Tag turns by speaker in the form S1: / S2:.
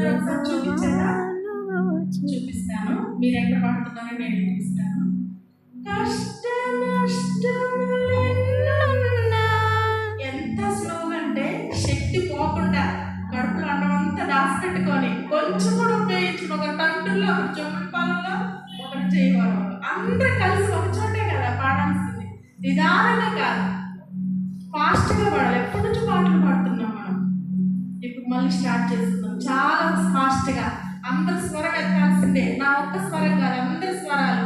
S1: చూపించారా చూపిస్తాను. మీరు ఎక్కడ పాడుతున్నారో నేను వినిపిస్తాను కష్ట ఎంత స్లోగా అంటే శక్తి పోకుండా కడుపులో అన్నమంతా దాచిపెట్టుకొని కొంచెం కూడా ఉపయోగించిన. ఒక తండ్రుల్లో ఒక చెమ్ముడు పాలలో ఒకరు చేయవారు కలిసి ఒక కదా పాడాల్సింది. నిదానంగా ఫాస్ట్గా పాడాలి. ఎప్పటి నుంచి పాటలు పాడుతున్నాం మనం. ఇప్పుడు మళ్ళీ స్టార్ట్ చేస్తున్నాం. చాలా ఫాస్ట్గా అందరు స్వరం ఎత్తాల్సిందే. నా ఒక్క స్వరం కాదు అందరి స్వరాలు